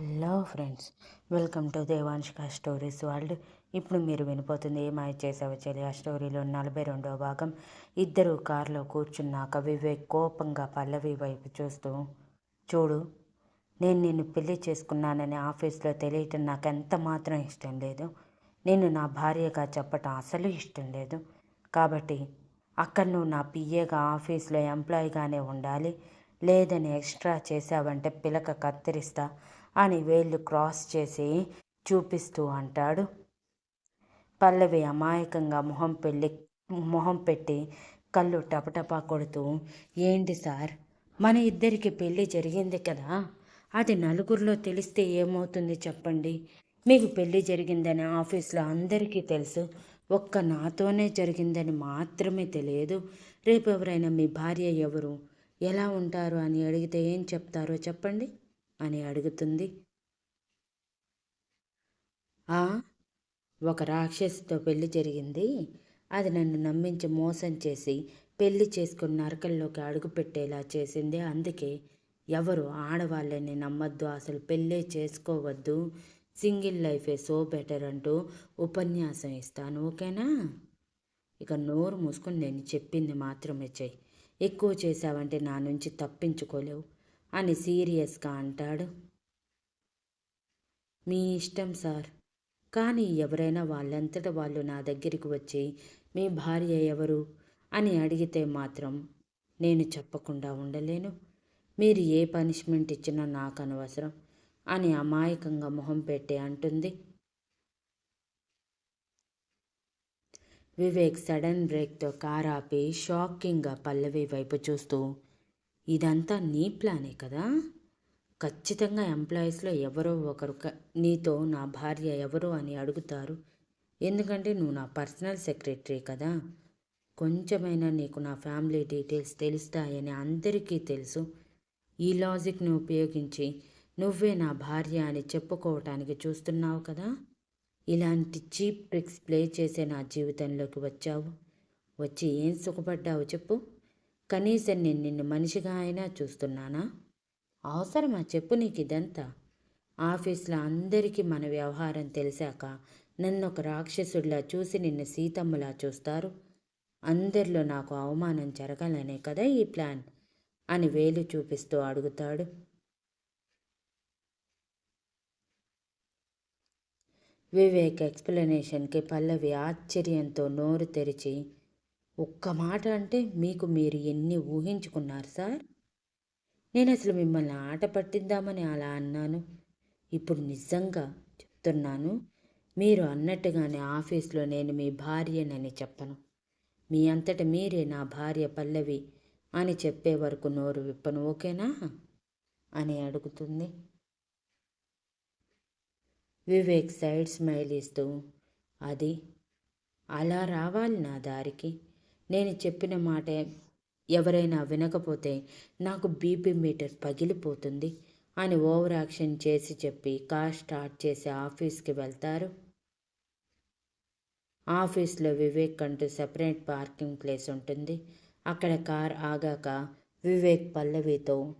Hello friends welcome to Devanshika stories world. ఇప్పుడు మీరు వినిపోతుంది ఏమాయ చేసావు చెల్లి ఆ స్టోరీలో నలభై రెండవ భాగం. ఇద్దరు కారులో కూర్చున్నాక వివేక్ కోపంగా పల్లవి వైపు చూస్తూ చూడు నేను నిన్ను పెళ్ళి చేసుకున్నానని ఆఫీస్లో తెలియటం నాకు ఎంత మాత్రం ఇష్టం లేదు. నేను నా భార్యగా చెప్పటం అసలు ఇష్టం లేదు. కాబట్టి అక్కడ నువ్వు నా పిఏగా ఆఫీస్లో ఎంప్లాయీగానే ఉండాలి. లేదని ఎక్స్ట్రా చేసావంటే పిలక కత్తిరిస్తా. అని వేళ్ళు క్రాస్ చేసి చూపిస్తూ అంటాడు. పల్లవి అమాయకంగా మొహం పెళ్ళి మొహం పెట్టి కళ్ళు టపటపా కొడుతూ ఏంటి సార్? మన ఇద్దరికి పెళ్ళి జరిగింది కదా? అది నలుగురిలో తెలిస్తే ఏమవుతుంది చెప్పండి? మీకు పెళ్ళి జరిగిందని ఆఫీస్లో అందరికీ తెలుసు. ఒక్క నాతోనే జరిగిందని మాత్రమే తెలియదు. రేపు ఎవరైనా మీ భార్య ఎవరు? ఎలా ఉంటారు? అని అడిగితే ఏం చెప్తారో చెప్పండి. అని అడుగుతుంది. ఆ ఒక రాక్షసితో పెళ్ళి జరిగింది. అది నన్ను నమ్మించి మోసం చేసి పెళ్ళి చేసుకుని నరకల్లోకి అడుగుపెట్టేలా చేసింది. అందుకే ఎవరు ఆడవాళ్ళని నమ్మద్దు అసలు పెళ్ళే చేసుకోవద్దు సింగిల్ లైఫే సో బెటర్ అంటూ ఉపన్యాసం ఇస్తాను ఓకేనా? ఇక నోరు మూసుకొని నేను చెప్పింది మాత్రమే చెయ్యి. ఎక్కువ చేశావంటే నా నుంచి తప్పించుకోలేవు. అని సీరియస్గా అంటాడు. మీ ఇష్టం సార్. కానీ ఎవరైనా వాళ్ళంతట వాళ్ళు నా దగ్గరికి వచ్చి మీ భార్య ఎవరు అని అడిగితే మాత్రం నేను చెప్పకుండా ఉండలేను. మీరు ఏ పనిష్మెంట్ ఇచ్చినా నాకు అనవసరం అని అమాయకంగా మొహం పెట్టి అంటుంది. వివేక్ సడన్ బ్రేక్తో కారాపి షాకింగ్గా పల్లవి వైపు చూస్తూ ఇదంతా నీ ప్లానే కదా? ఖచ్చితంగా ఎంప్లాయీస్లో ఎవరో ఒకరు నీతో నా భార్య ఎవరు అని అడుగుతారు. ఎందుకంటే నువ్వు నా పర్సనల్ సెక్రటరీ కదా. కొంచెమైనా నీకు నా ఫ్యామిలీ డీటెయిల్స్ తెలుస్తాయని అందరికీ తెలుసు. ఈ లాజిక్ని ఉపయోగించి నువ్వే నా భార్య అని చెప్పుకోవటానికి చూస్తున్నావు కదా? ఇలాంటి చీప్ ట్రిక్స్ ప్లే చేసే నా జీవితంలోకి వచ్చావు. వచ్చి ఏం సుఖపడ్డావు చెప్పు. కనీసం నేను నిన్ను మనిషిగా అయినా చూస్తున్నానా? అవసరమా? చెప్పు నీకు ఇదంతా ఆఫీస్లో అందరికీ మన వ్యవహారం తెలిసాక నన్ను ఒక రాక్షసుడిలా చూసి నిన్ను సీతమ్మలా చూస్తారు. అందరిలో నాకు అవమానం జరగాలనే కదా ఈ ప్లాన్? అని వేలు చూపిస్తూ అడుగుతాడు. వివేక్ ఎక్స్ప్లెనేషన్కి పల్లవి ఆశ్చర్యంతో నోరు తెరిచి ఒక్క మాట అంటే మీకు మీరు ఎన్ని ఊహించుకున్నారు సార్? నేను అసలు మిమ్మల్ని ఆట పట్టిద్దామని అలా అన్నాను. ఇప్పుడు నిజంగా చెప్తున్నాను మీరు అన్నట్టుగానే ఆఫీస్లో నేను మీ భార్యనని చెప్పను. మీ అంతట మీరే నా భార్య పల్లవి అని చెప్పే వరకు నోరు విప్పను ఓకేనా? అని అడుగుతుంది. వివేక్ సైడ్ స్మైల్ ఇస్తూ అది అలా రావాలి నా దారికి. నేను చెప్పిన మాట ఎవరైనా వినకపోతే నాకు బీపీ మీటర్ పగిలిపోతుంది అని ఓవర్ యాక్షన్ చేసి చెప్పి కార్ స్టార్ట్ చేసి ఆఫీస్కి వెళ్తారు. ఆఫీస్లో వివేక్ అంటూ సెపరేట్ పార్కింగ్ ప్లేస్ ఉంటుంది. అక్కడ కార్ ఆగాక వివేక్ పల్లవితో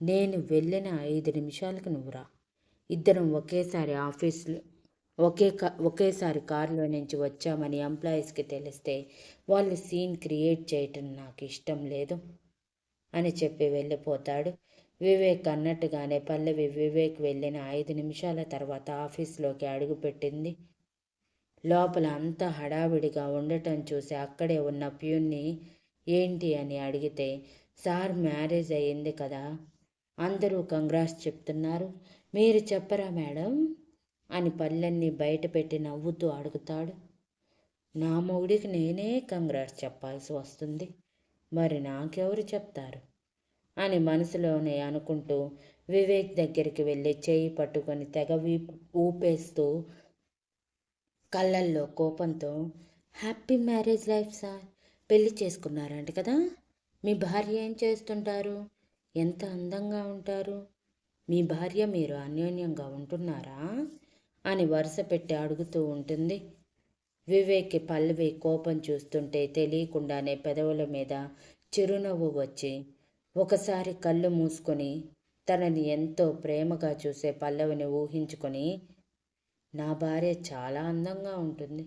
నేను వెళ్ళిన ఐదు నిమిషాలకు నువ్వు రా. ఇద్దరం ఒకేసారి ఆఫీస్లో ఒకే కా ఒకేసారి కారులో నుంచి వచ్చామని ఎంప్లాయీస్కి తెలిస్తే వాళ్ళు సీన్ క్రియేట్ చేయటం నాకు ఇష్టం లేదు అని చెప్పి వెళ్ళిపోతాడు. వివేక్ అన్నట్టుగానే పల్లవి వివేక్ వెళ్ళిన ఐదు నిమిషాల తర్వాత ఆఫీస్లోకి అడుగుపెట్టింది. లోపల అంతా హడావిడిగా ఉండటం చూసి అక్కడే ఉన్న ప్యూన్ని ఏంటి అని అడిగితే సార్ మ్యారేజ్ అయ్యింది కదా అందరూ కంగ్రాస్ చెప్తున్నారు. మీరు చెప్పరా మేడం? అని పళ్ళన్నీ బయట పెట్టి నవ్వుతూ అడుగుతాడు. నా మొగుడికి నేనే కంగ్రాట్స్ చెప్పాల్సి వస్తుంది. మరి నాకెవరు చెప్తారు? అని మనసులోనే అనుకుంటూ వివేక్ దగ్గరికి వెళ్ళి చేయి పట్టుకొని తెగ ఊపేస్తూ కళ్ళల్లో కోపంతో హ్యాపీ మ్యారేజ్ లైఫ్ సార్. పెళ్ళి చేసుకున్నారంట కదా. మీ భార్య ఏం చేస్తుంటారు? ఎంత అందంగా ఉంటారు? మీ భార్య మీరు అన్యోన్యంగా ఉంటున్నారా? అని వరుస పెట్టి అడుగుతూ ఉంటుంది. వివేక్కి పల్లవి కోపం చూస్తుంటే తెలియకుండానే పెదవుల మీద చిరునవ్వు వచ్చి ఒకసారి కళ్ళు మూసుకొని తనని ఎంతో ప్రేమగా చూసే పల్లవిని ఊహించుకొని నా భార్య చాలా అందంగా ఉంటుంది.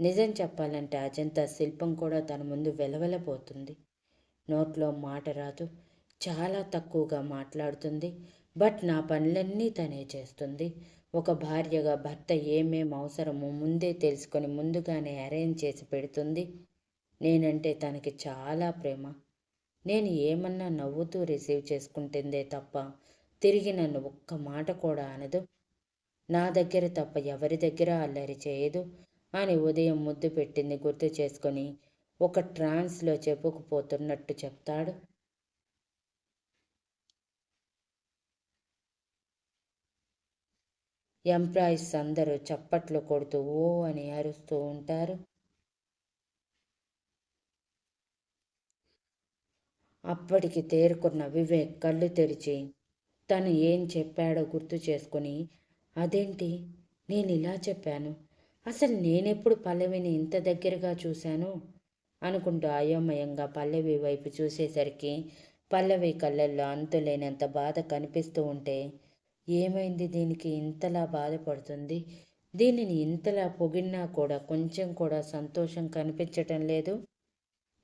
నిజం చెప్పాలంటే అజంతా శిల్పం కూడా తన ముందు వెలవెలపోతుంది నోట్లో మాట రాదు చాలా తక్కువగా మాట్లాడుతుంది బట్ నా పనులన్నీ తనే చేస్తుంది. ఒక భార్యగా భర్త ఏమేం అవసరమో ముందే తెలుసుకొని ముందుగానే అరేంజ్ చేసి పెడుతుంది. నేనంటే తనకి చాలా ప్రేమ. నేను ఏమన్నా నవ్వుతూ రిసీవ్ చేసుకుంటుందే తప్ప తిరిగి నన్ను ఒక్క మాట కూడా అనదు. నా దగ్గర తప్ప ఎవరి దగ్గర అల్లరి చేయదు అని ఉదయం ముద్దు పెట్టింది గుర్తు చేసుకొని ఒక ట్రాన్స్లో చెప్పుకుపోతున్నట్టు చెప్తాడు. ఎంప్లాయీస్ అందరూ చప్పట్లు కొడుతూ ఓ అని అరుస్తూ ఉంటారు. అప్పటికి తేరుకున్న వివేక్ కళ్ళు తెరిచి తను ఏం చెప్పాడో గుర్తు చేసుకుని అదేంటి? నేను ఇలా చెప్పాను. అసలు నేనెప్పుడు పల్లవిని ఇంత దగ్గరగా చూశాను? అనుకుంటూ అయోమయంగా పల్లవి వైపు చూసేసరికి పల్లవి కళ్ళల్లో అంతులేనంత బాధ కనిపిస్తూ ఉంటే ఏమైంది? దీనికి ఇంతలా బాధపడుతుంది. దీనిని ఇంతలా పొగిడినా కూడా కొంచెం కూడా సంతోషం కనిపించటం లేదు.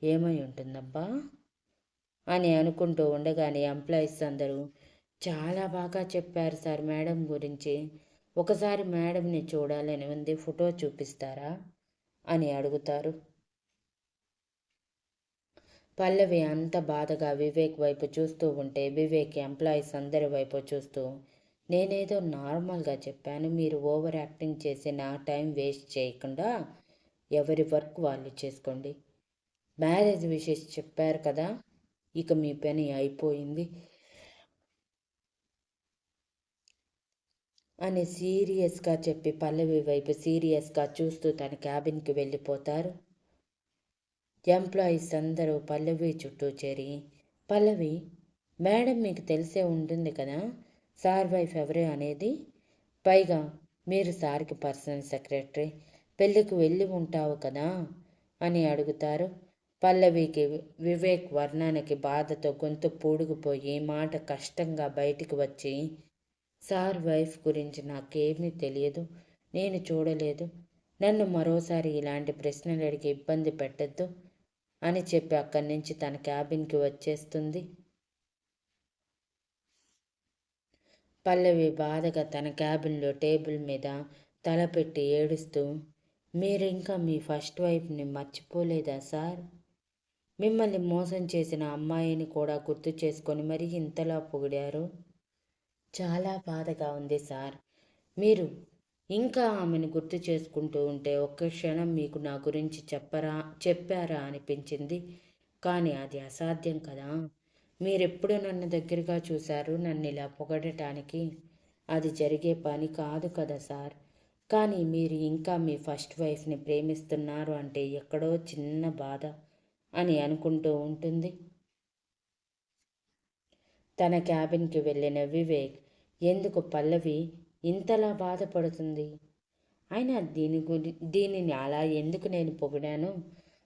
ఏమై ఉంటుందబ్బా? అని అనుకుంటూ ఉండగానే ఎంప్లాయీస్ అందరూ చాలా బాగా చెప్పారు సార్ మేడం గురించి. ఒకసారి మేడంని చూడాలని ఉంది. ఫోటో చూపిస్తారా? అని అడుగుతారు. పల్లవి అంత బాధగా వివేక్ వైపు చూస్తూ ఉంటే వివేక్ ఎంప్లాయీస్ అందరి వైపు చూస్తూ నేనేదో నార్మల్గా చెప్పాను. మీరు ఓవర్ యాక్టింగ్ చేసి నా టైం వేస్ట్ చేయకుండా ఎవరి వర్క్ వాళ్ళు చేసుకోండి. మ్యారేజ్ విషెస్ చెప్పారు కదా ఇక మీ పని అయిపోయింది. అని సీరియస్గా చెప్పి పల్లవి వైపు సీరియస్గా చూస్తూ తన క్యాబిన్కి వెళ్ళిపోతారు. ఎంప్లాయీస్ అందరూ పల్లవి చుట్టూ చేరి పల్లవి మేడం మీకు తెలిసే ఉంటుంది కదా సార్ వైఫ్ ఎవరే అనేది? పైగా మీరు సార్కి పర్సనల్ సెక్రటరీ పెళ్ళికి వెళ్ళి ఉంటావు కదా అని అడుగుతారు. పల్లవికి వివేక్ వర్ణానికి బాధతో గొంతు పూడుకుపోయి మాట కష్టంగా బయటికి వచ్చి సార్ వైఫ్ గురించి నాకేమీ తెలియదు నేను చూడలేదు. నన్ను మరోసారి ఇలాంటి ప్రశ్నలు అడిగి ఇబ్బంది పెట్టద్దు అని చెప్పి అక్కడి నుంచి తన క్యాబిన్కి వచ్చేస్తుంది. పల్లవి బాధగా తన క్యాబిన్లో టేబుల్ మీద తలపెట్టి ఏడుస్తూ మీరు ఇంకా మీ ఫస్ట్ వైఫ్ని మర్చిపోలేదా సార్? మిమ్మల్ని మోసం చేసిన అమ్మాయిని కూడా గుర్తు చేసుకొని మరీ ఇంతలా పొగిడారు? చాలా బాధగా ఉంది సార్. మీరు ఇంకా ఆమెను గుర్తు చేసుకుంటూ ఉంటే ఒక్క క్షణం మీకు నా గురించి చెప్పరా చెప్పారా అనిపించింది. కానీ అది అసాధ్యం కదా. మీరెప్పుడు నన్ను దగ్గరగా చూశారు. నన్ను ఇలా పొగడటానికి అది జరిగే పని కాదు కదా సార్. కానీ మీరు ఇంకా మీ ఫస్ట్ వైఫ్ని ప్రేమిస్తున్నారు అంటే ఎక్కడో చిన్న బాధ అని అనుకుంటూ ఉంటుంది. తన క్యాబిన్కి వెళ్ళిన వివేక్ ఎందుకు పల్లవి? ఇంతలా బాధపడుతుంది? అయినా దీని గురి దీనిని అలా ఎందుకు నేను పొగిడాను?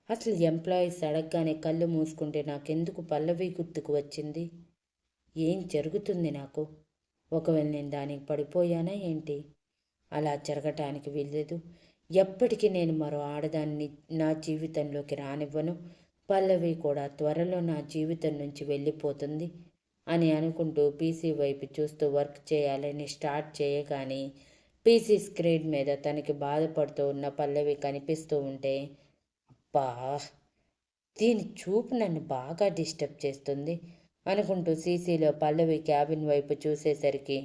అసలు ఎంప్లాయీస్ అడగగానే కళ్ళు మూసుకుంటే నాకెందుకు పల్లవి గుర్తుకు వచ్చింది? ఏం జరుగుతుంది నాకు? ఒకవేళ నేను దానికి పడిపోయానా ఏంటి? అలా జరగటానికి వీల్లేదు. ఎప్పటికీ నేను మరో ఆడదాన్ని నా జీవితంలోకి రానివ్వను. పల్లవి కూడా త్వరలో నా జీవితం నుంచి వెళ్ళిపోతుంది అని అనుకుంటూ పీసీ వైపు చూస్తూ వర్క్ చేయాలని స్టార్ట్ చేయగానే పీసీ స్క్రీన్ మీద తనకి బాధపడుతూ ఉన్న పల్లవి కనిపిస్తూ ఉంటే అబ్బా దీని చూపు నన్ను బాగా డిస్టర్బ్ చేస్తుంది అనుకుంటూ సీసీలో పల్లవి క్యాబిన్ వైపు చూసేసరికి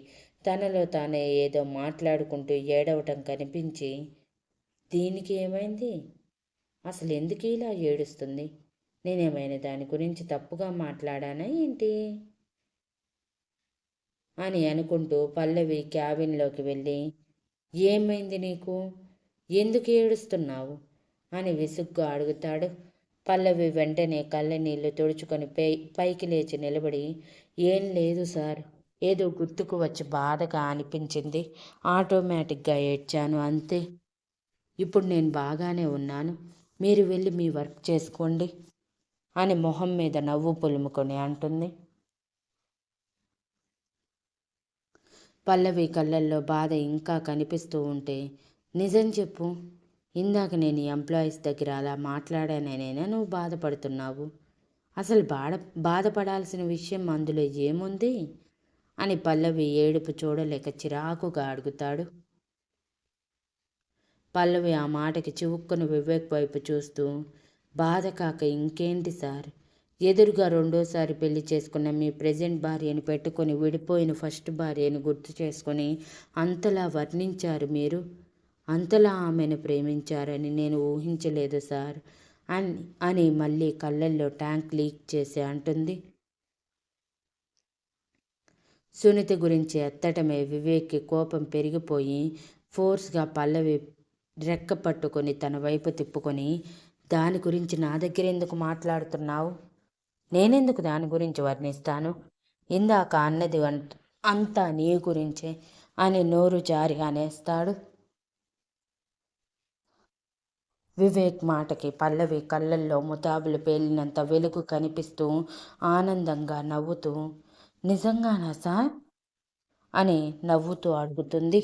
తనలో తానే ఏదో మాట్లాడుకుంటూ ఏడవటం కనిపించి దీనికి ఏమైంది? అసలు ఎందుకు ఇలా ఏడుస్తుంది? నేనేమైనా దాని గురించి తప్పుగా మాట్లాడానా ఏంటి? అని అనుకుంటూ పల్లవి క్యాబిన్లోకి వెళ్ళి ఏమైంది నీకు? ఎందుకు ఏడుస్తున్నావు? అని విసుగ్గా అడుగుతాడు. పల్లవి వెంటనే కళ్ళనీళ్ళు తుడుచుకొని పై పైకి లేచి నిలబడి ఏం లేదు సార్ ఏదో గుర్తుకు వచ్చి బాధగా అనిపించింది. ఆటోమేటిక్గా ఏడ్చాను అంతే. ఇప్పుడు నేను బాగానే ఉన్నాను. మీరు వెళ్ళి మీ వర్క్ చేసుకోండి అని మొహం మీద నవ్వు పులుముకొని అంటుంది. పల్లవి కళ్ళల్లో బాధ ఇంకా కనిపిస్తూ ఉంటే నిజం చెప్పు. ఇందాక నేను ఎంప్లాయీస్ దగ్గర అలా మాట్లాడానైనా నువ్వు బాధపడుతున్నావు? అసలు బాధ బాధపడాల్సిన విషయం అందులో ఏముంది? అని పల్లవి ఏడుపు చూడలేక చిరాకుగా అడుగుతాడు. పల్లవి ఆ మాటకి చివుక్కును వివేక్ వైపు చూస్తూ బాధ కాక ఇంకేంటి సార్? ఎదురుగా రెండోసారి పెళ్ళి చేసుకున్న మీ ప్రజెంట్ భార్యను పెట్టుకొని విడిపోయిన ఫస్ట్ భార్యను గుర్తు చేసుకొని అంతలా వర్ణించారు మీరు? అంతలా ఆమెను ప్రేమించారని నేను ఊహించలేదు సార్. అని అని మళ్ళీ కళ్ళల్లో ట్యాంక్ లీక్ చేసి అంటుంది. సునీత గురించి ఎత్తటమే వివేక్కి కోపం పెరిగిపోయి ఫోర్స్గా పల్లవి రెక్క పట్టుకొని తన వైపు తిప్పుకొని దాని గురించి నా దగ్గర ఎందుకు మాట్లాడుతున్నావు? నేనెందుకు దాని గురించి వర్ణిస్తాను? ఇందాక అన్నది అంతా నీ గురించే అని నోరు జారి అనేస్తాడు వివేక్ మాటకి పల్లవి కళ్ళల్లో ముతాబులు పేలినంత వెలుగు కనిపిస్తూ ఆనందంగా నవ్వుతూ నిజంగానా సార్? అని నవ్వుతూ అడుగుతుంది.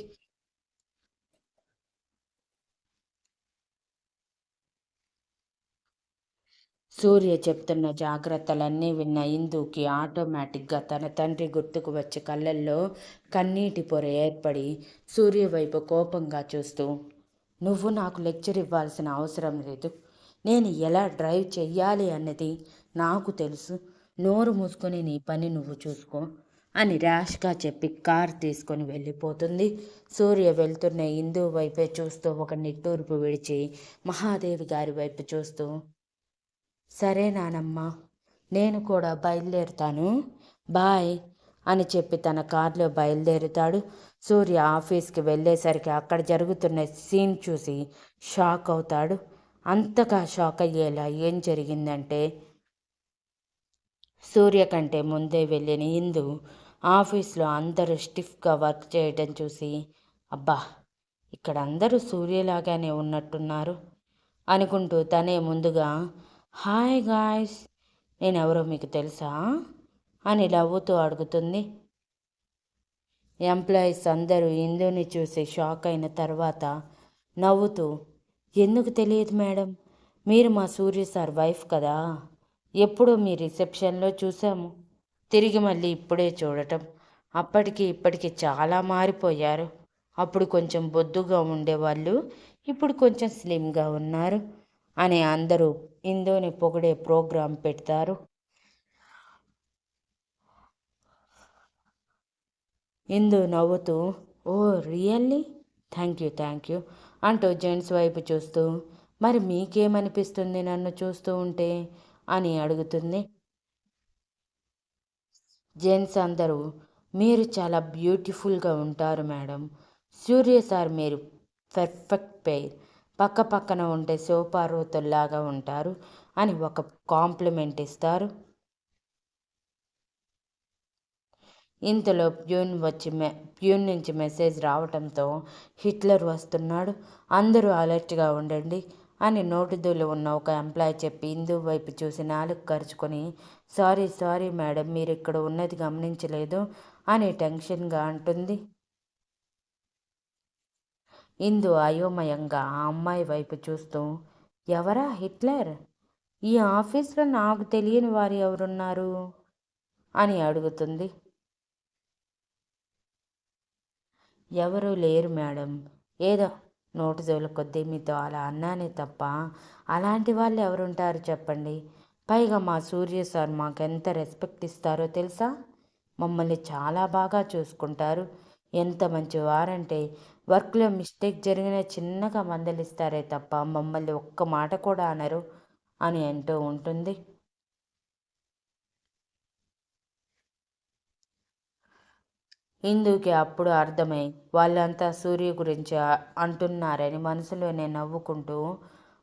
సూర్య చెప్తున్న జాగ్రత్తలన్నీ విన్న ఇందుకి ఆటోమేటిక్గా తన తండ్రి గుర్తుకు వచ్చి కళ్ళల్లో కన్నీటి పొర ఏర్పడి సూర్య వైపు కోపంగా చూస్తూ నువ్వు నాకు లెక్చర్ ఇవ్వాల్సిన అవసరం లేదు. నేను ఎలా డ్రైవ్ చెయ్యాలి అన్నది నాకు తెలుసు. నోరు మూసుకొని నీ పని నువ్వు చూసుకో అని ర్యాష్గా చెప్పి కార్ తీసుకొని వెళ్ళిపోతుంది. సూర్య వెళ్తున్న ఇందు వైపే చూస్తూ ఒక నిట్టూర్పు విడిచి మహాదేవి గారి వైపు చూస్తూ సరే నానమ్మా నేను కూడా బయలుదేరుతాను. బాయ్ అని చెప్పి తన కారులో బయలుదేరుతాడు. సూర్య ఆఫీస్కి వెళ్ళేసరికి అక్కడ జరుగుతున్న సీన్ చూసి షాక్ అవుతాడు. అంతగా షాక్ అయ్యేలా ఏం జరిగిందంటే సూర్య కంటే ముందే వెళ్ళిన ఇందు ఆఫీస్లో అందరూ స్టిఫ్గా వర్క్ చేయడం చూసి అబ్బా ఇక్కడ అందరూ సూర్యలాగానే ఉన్నట్టున్నారు అనుకుంటూ తనే ముందుగా హాయ్ గాయ్స్ నేనెవరో మీకు తెలుసా? అని నవ్వుతూ అడుగుతుంది. ఎంప్లాయీస్ అందరూ ఇందుని చూసి షాక్ అయిన తర్వాత నవ్వుతూ ఎందుకు తెలియదు మేడం? మీరు మా సూర్య సార్ వైఫ్ కదా. ఎప్పుడో మీ రిసెప్షన్లో చూసాము తిరిగి మళ్ళీ ఇప్పుడే చూడటం. అప్పటికి ఇప్పటికి చాలా మారిపోయారు. అప్పుడు కొంచెం బొద్దుగా ఉండేవాళ్ళు ఇప్పుడు కొంచెం స్లిమ్గా ఉన్నారు అని అందరూ ఇందుని పొగిడే ప్రోగ్రాం పెడతారు. ఇందు నవ్వుతూ ఓ really? Thank you thank you అంటూ జెంట్స్ వైపు చూస్తూ మరి మీకేమనిపిస్తుంది నన్ను చూస్తూ ఉంటే? అని అడుగుతుంది. జెంట్స్ అందరూ మీరు చాలా బ్యూటిఫుల్గా ఉంటారు మేడం. సూర్య సార్ మీరు పర్ఫెక్ట్ పేర్. పక్క పక్కన ఉంటే సోపారోతుల్లాగా ఉంటారు అని ఒక కాంప్లిమెంట్ ఇస్తారు. ఇంతలో ప్యూన్ వచ్చి మె ప్యూన్ నుంచి మెసేజ్ రావడంతో హిట్లర్ వస్తున్నాడు. అందరూ అలర్ట్గా ఉండండి అని నోటిదూలు ఉన్న ఒక ఎంప్లాయ్ చెప్పి ఇందు వైపు చూసి నాలుగు ఖర్చుకొని సారీ సారీ మేడం మీరు ఇక్కడ ఉన్నది గమనించలేదు అని టెన్షన్గా అంటుంది. ఇందు అయోమయంగా ఆ అమ్మాయి వైపు చూస్తూ ఎవరా హిట్లర్? ఈ ఆఫీస్లో నాకు తెలియని వారు ఎవరున్నారు? అని అడుగుతుంది. ఎవరూ లేరు మేడం. ఏదో నోటు జోలు కొద్దీ మీతో అలా అన్నానే తప్ప అలాంటి వాళ్ళు ఎవరుంటారు చెప్పండి? పైగా మా సూర్య సార్ మాకెంత రెస్పెక్ట్ ఇస్తారో తెలుసా? మమ్మల్ని చాలా బాగా చూసుకుంటారు. ఎంత మంచి వారంటే వర్క్లో మిస్టేక్ జరిగిన చిన్నగా మందలిస్తారే తప్ప మమ్మల్ని ఒక్క మాట కూడా అనరు అని అంటూ ఉంటుంది. ఇందుకి అప్పుడు అర్థమై వాళ్ళంతా సూర్య గురించి అంటున్నారని మనసులోనే నవ్వుకుంటూ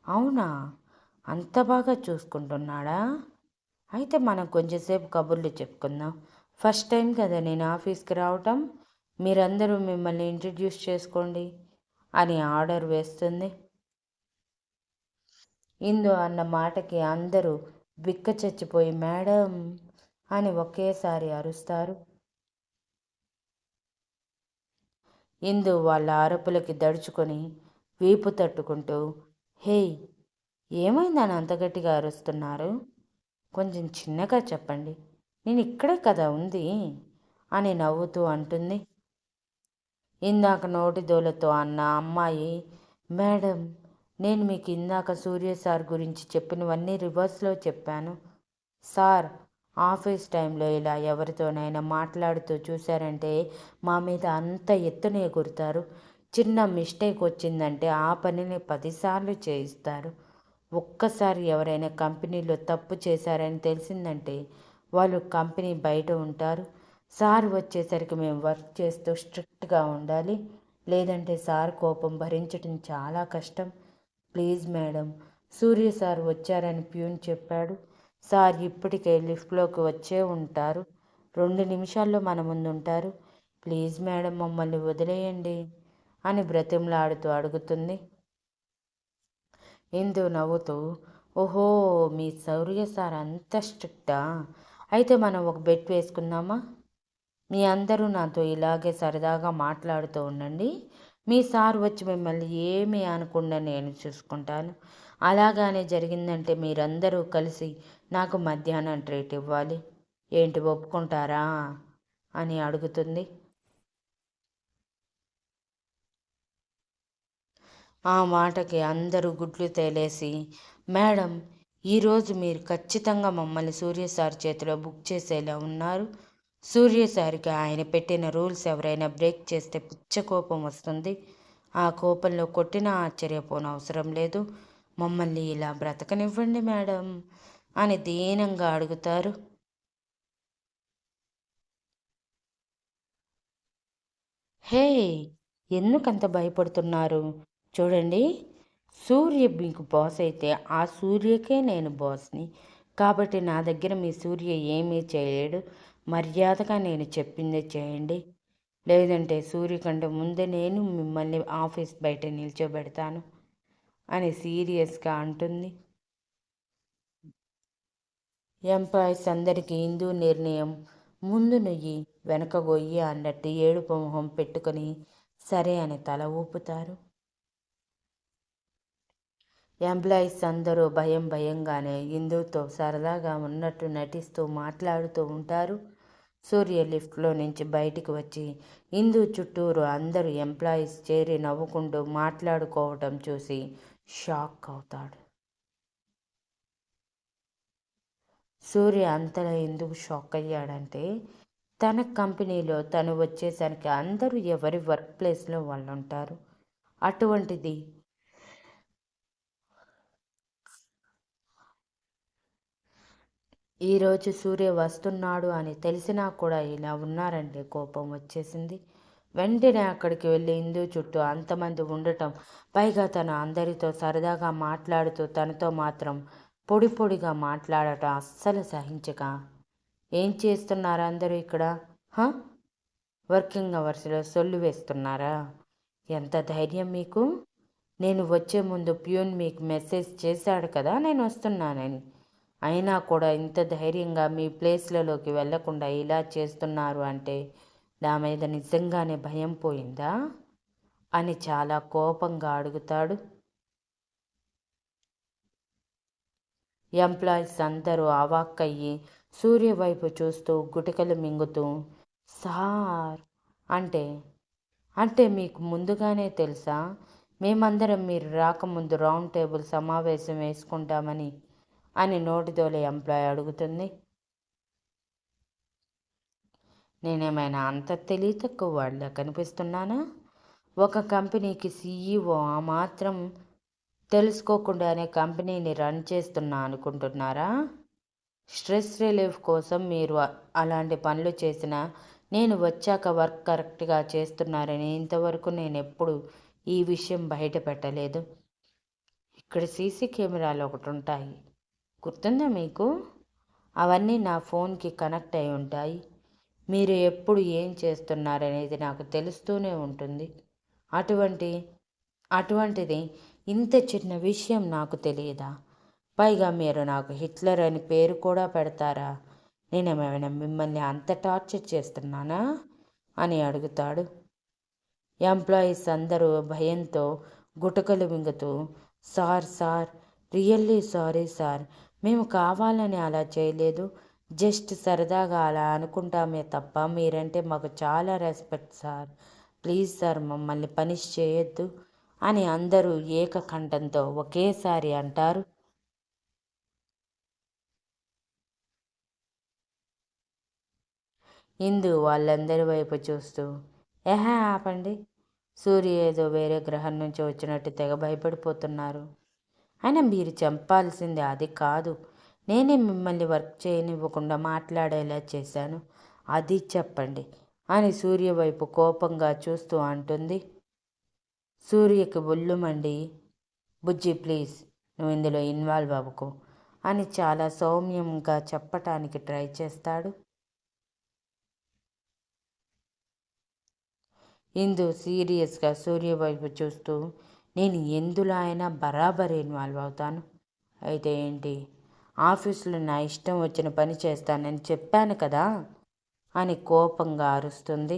అవునా? అంత బాగా చూసుకుంటున్నాడా? అయితే మనం కొంచెంసేపు కబుర్లు చెప్పుకుందాం. ఫస్ట్ టైం కదా నేను ఆఫీస్కి రావటం. మీరందరూ మిమ్మల్ని ఇంట్రడ్యూస్ చేసుకోండి అని ఆర్డర్ వేస్తుంది. ఇందు అన్న మాటకి అందరూ బిక్క చచ్చిపోయి మేడం అని ఒకేసారి అరుస్తారు. ఇందు వాళ్ళ అరపులకి దడుచుకొని వీపు తట్టుకుంటూ హేయ్ ఏమైందని అంత గట్టిగా అరుస్తున్నారు? కొంచెం చిన్నగా చెప్పండి. నేను ఇక్కడే కదా ఉంది అని నవ్వుతూ అంటుంది. ఇందాక నోటి దోలతో అన్న అమ్మాయి మేడం నేను మీకు ఇందాక సూర్య సార్ గురించి చెప్పినవన్నీ రివర్స్లో చెప్పాను. సార్ ఆఫీస్ టైంలో ఇలా ఎవరితోనైనా మాట్లాడుతూ చూశారంటే మా మీద అంత ఎత్తున ఎగురుతారు. చిన్న మిస్టేక్ వచ్చిందంటే ఆ పనిని పదిసార్లు చేయిస్తారు. ఒక్కసారి ఎవరైనా కంపెనీలో తప్పు చేశారని తెలిసిందంటే వాళ్ళు కంపెనీ బయట ఉంటారు. సార్ వచ్చేసరికి మేము వర్క్ చేస్తూ స్ట్రిక్ట్గా ఉండాలి. లేదంటే సార్ కోపం భరించడం చాలా కష్టం. ప్లీజ్ మేడం సూర్య సార్ వచ్చారని ప్యూన్ చెప్పాడు. సార్ ఇప్పటికే లిఫ్ట్లోకి వచ్చే ఉంటారు. రెండు నిమిషాల్లో మన ముందు ఉంటారు ప్లీజ్ మేడం మమ్మల్ని వదిలేయండి అని బ్రతిమలాడుతూ అడుగుతుంది. ఇందు నవ్వుతూ ఓహో మీ సౌర్య సార్ అంత స్ట్రిక్టా? అయితే మనం ఒక బెట్ వేసుకుందామా? మీ అందరూ నాతో ఇలాగే సరదాగా మాట్లాడుతూ ఉండండి. మీ సార్ వచ్చి మిమ్మల్ని ఏమీ అనకుండా నేను చూసుకుంటాను. అలాగానే జరిగిందంటే మీరందరూ కలిసి నాకు మధ్యాహ్నం ట్రీట్ ఇవ్వాలి. ఏంటి ఒప్పుకుంటారా? అని అడుగుతుంది. ఆ మాటకి అందరూ గుడ్లు తేలేసి మేడం ఈరోజు మీరు ఖచ్చితంగా మమ్మల్ని సూర్యసారి చేతిలో బుక్ చేసేలా ఉన్నారు. సూర్యసారికి ఆయన పెట్టిన రూల్స్ ఎవరైనా బ్రేక్ చేస్తే పిచ్చ కోపం వస్తుంది. ఆ కోపంలో కొట్టినా ఆశ్చర్యపోన అవసరం లేదు. మమ్మల్ని ఇలా బ్రతకనివ్వండి మేడం. అని దీనంగా అడుగుతారు. హే ఎందుకంత భయపడుతున్నారు? చూడండి సూర్య మీకు బాస్ అయితే ఆ సూర్యకే నేను బాస్ని. కాబట్టి నా దగ్గర మీ సూర్య ఏమీ చేయలేడు. మర్యాదగా నేను చెప్పిందే చేయండి. లేదంటే సూర్యకంటే ముందే నేను మిమ్మల్ని ఆఫీస్ బయట నిల్చోబెడతాను అని సీరియస్గా అంటుంది. ఎంప్లాయీస్ అందరికీ హిందూ నిర్ణయం. ముందు నుయ్యి వెనక గొయ్యి అన్నట్టు ఏడుపు మొహం పెట్టుకొని సరే అని తల ఊపుతారు. ఎంప్లాయీస్ అందరూ భయం భయంగానే హిందూతో సరదాగా ఉన్నట్టు నటిస్తూ మాట్లాడుతూ ఉంటారు. సూర్య లిఫ్ట్లో నుంచి బయటికి వచ్చి హిందూ చుట్టూరు అందరూ ఎంప్లాయీస్ చేరి నవ్వుకుంటూ మాట్లాడుకోవటం చూసి షాక్ అవుతాడు. సూర్య అంతలా ఎందుకు షాక్ అయ్యాడంటే తన కంపెనీలో తను వచ్చేసరికి అందరూ ఎవరి వర్క్ ప్లేస్లో వాళ్ళు ఉంటారు. అటువంటిది ఈరోజు సూర్య వస్తున్నాడు అని తెలిసినా కూడా ఇలా ఉన్నారంటే కోపం వచ్చేసింది. వెంటనే అక్కడికి వెళ్ళి హిందూ చుట్టూ అంతమంది ఉండటం పైగా తను అందరితో సరదాగా మాట్లాడుతూ తనతో మాత్రం పొడి పొడిగా మాట్లాడటం అస్సలు సహించక. ఏం చేస్తున్నారు అందరూ ఇక్కడ? హ? వర్కింగ్ అవర్స్లో సొల్లు వేస్తున్నారా? ఎంత ధైర్యం మీకు? నేను వచ్చే ముందు ప్యూన్ మీకు మెసేజ్ చేశాడు కదా నేను వస్తున్నానని. అయినా కూడా ఇంత ధైర్యంగా మీ ప్లేస్లలోకి వెళ్ళకుండా ఇలా చేస్తున్నారు అంటే నా మీద నిజంగానే భయం పోయిందా? అని చాలా కోపంగా అడుగుతాడు ఎంప్లాయీస్ అందరూ అవాక్కయ్యి సూర్య వైపు చూస్తూ గుటికలు మింగుతూ సార్ అంటే అంటే మీకు ముందుగానే తెలుసా? మేమందరం మీరు రాకముందు రౌండ్ టేబుల్ సమావేశం వేసుకుంటామని అని నోటితోలే ఎంప్లాయ్ అడుగుతుంది. నేనేమైనా అంత తెలివి తక్కువ వాళ్ళ కనిపిస్తున్నానా? ఒక కంపెనీకి సీఈఓ ఆ మాత్రం తెలుసుకోకుండానే కంపెనీని రన్ చేస్తున్నా అనుకుంటున్నారా? స్ట్రెస్ రిలీఫ్ కోసం మీరు అలాంటి పనులు చేసిన నేను వచ్చాక వర్క్ కరెక్ట్గా చేస్తున్నారని ఇంతవరకు నేను ఎప్పుడు ఈ విషయం బయట పెట్టలేదు. ఇక్కడ సీసీ కెమెరాలు ఒకటి ఉంటాయి. గుర్తుందా మీకు? అవన్నీ నా ఫోన్కి కనెక్ట్ అయి ఉంటాయి. మీరు ఎప్పుడు ఏం చేస్తున్నారనేది నాకు తెలుస్తూనే ఉంటుంది. అటువంటి అటువంటిది ఇంత చిన్న విషయం నాకు తెలియదా? పైగా మీరు నాకు హిట్లర్ అని పేరు కూడా పెడతారా? నేనేమైనా మిమ్మల్ని అంత టార్చర్ చేస్తున్నానా? అని అడుగుతాడు. ఎంప్లాయీస్ అందరూ భయంతో గుటకలు మింగుతూ sir sir really sorry sir. మేము కావాలని అలా చేయలేదు. జస్ట్ సరదాగా అలా అనుకుంటామే తప్ప మీరంటే మాకు చాలా రెస్పెక్ట్ సార్. ప్లీజ్ సార్ మమ్మల్ని పనిష్ చేయొద్దు. అని అందరూ ఏకకంఠంతో ఒకేసారి అంటారు. ఇందు వాళ్ళందరి వైపు చూస్తూ ఎహా ఆపండి. సూర్య ఏదో వేరే గ్రహం నుంచి వచ్చినట్టు తెగ భయపడిపోతున్నారు. అయినా మీరు చంపాల్సింది అది కాదు. నేనే మిమ్మల్ని వర్క్ చేయనివ్వకుండా మాట్లాడేలా చేశాను. అది చెప్పండి అని సూర్య వైపు కోపంగా చూస్తూ అంటుంది. సూర్యకి బుల్లుమండి బుజ్జి ప్లీజ్ నువ్వు ఇందులో ఇన్వాల్వ్ అవ్వకు అని చాలా సౌమ్యంగా చెప్పటానికి ట్రై చేస్తాడు. ఇందు సీరియస్గా సూర్య వైపు చూస్తూ నేను ఎందులో అయినా బరాబర్ ఇన్వాల్వ్ అవుతాను. అయితే ఏంటి? ఆఫీసులో నా ఇష్టం వచ్చిన పని చేస్తానని చెప్పాను కదా అని కోపంగా అరుస్తుంది.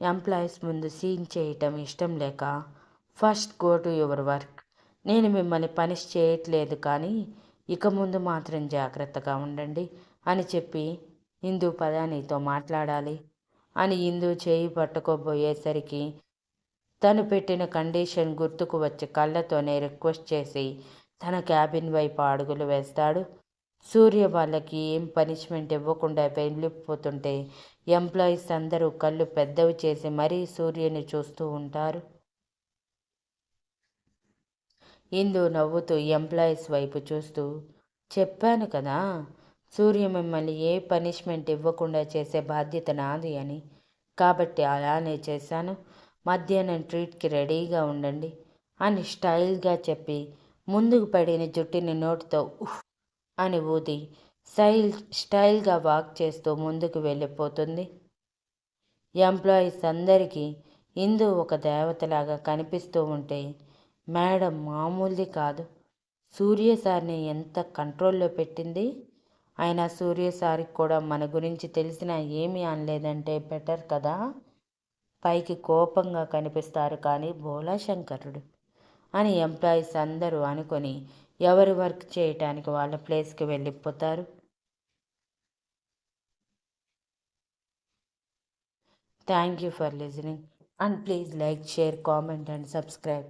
ఎంప్లాయీస్ ముందు సీన్ చేయటం ఇష్టం లేక first go to your work. నేను మిమ్మల్ని పనిష్ చేయట్లేదు కానీ ఇక ముందు మాత్రం జాగ్రత్తగా ఉండండి అని చెప్పి ఇందు పదానితో మాట్లాడాలి అని ఇందు చేయి పట్టుకోబోయేసరికి తను పెట్టిన కండిషన్ గుర్తుకు వచ్చి కళ్ళతోనే రిక్వెస్ట్ చేసి తన క్యాబిన్ వైపు అడుగులు వేస్తాడు. సూర్య వాళ్ళకి ఏం పనిష్మెంట్ ఇవ్వకుండా వెళ్ళిపోతుంటే ఎంప్లాయీస్ అందరూ కళ్ళు పెద్దవి చేసి మరీ సూర్యని చూస్తూ ఉంటారు. ఇందు నవ్వుతూ ఎంప్లాయీస్ వైపు చూస్తూ చెప్పాను కదా సూర్య మిమ్మల్ని ఏ పనిష్మెంట్ ఇవ్వకుండా చేసే బాధ్యత నాది అని. కాబట్టి అలానే చేశాను. మధ్యాహ్నం ట్రీట్కి రెడీగా ఉండండి అని స్టైల్గా చెప్పి ముందుకు పడిన జుట్టుని నోటితో అని ఊది స్టైల్ స్టైల్గా వాక్ చేస్తూ ముందుకు వెళ్ళిపోతుంది. ఎంప్లాయీస్ అందరికీ ఇందు ఒక దేవతలాగా కనిపిస్తూ ఉంటే మేడం మామూలుది కాదు. సూర్య సార్ని ఎంత కంట్రోల్లో పెట్టింది? అయినా సూర్య సార్కి కూడా మన గురించి తెలిసినా ఏమీ అనలేదంటే బెటర్ కదా? పైకి కోపంగా కనిపిస్తారు కానీ భోలాశంకరుడు అని ఎంప్లాయీస్ అందరూ అనుకొని ఎవరు వర్క్ చేయటానికి వాళ్ళ ప్లేస్కి వెళ్ళిపోతారు? Thank you for listening. And please like share comment and subscribe.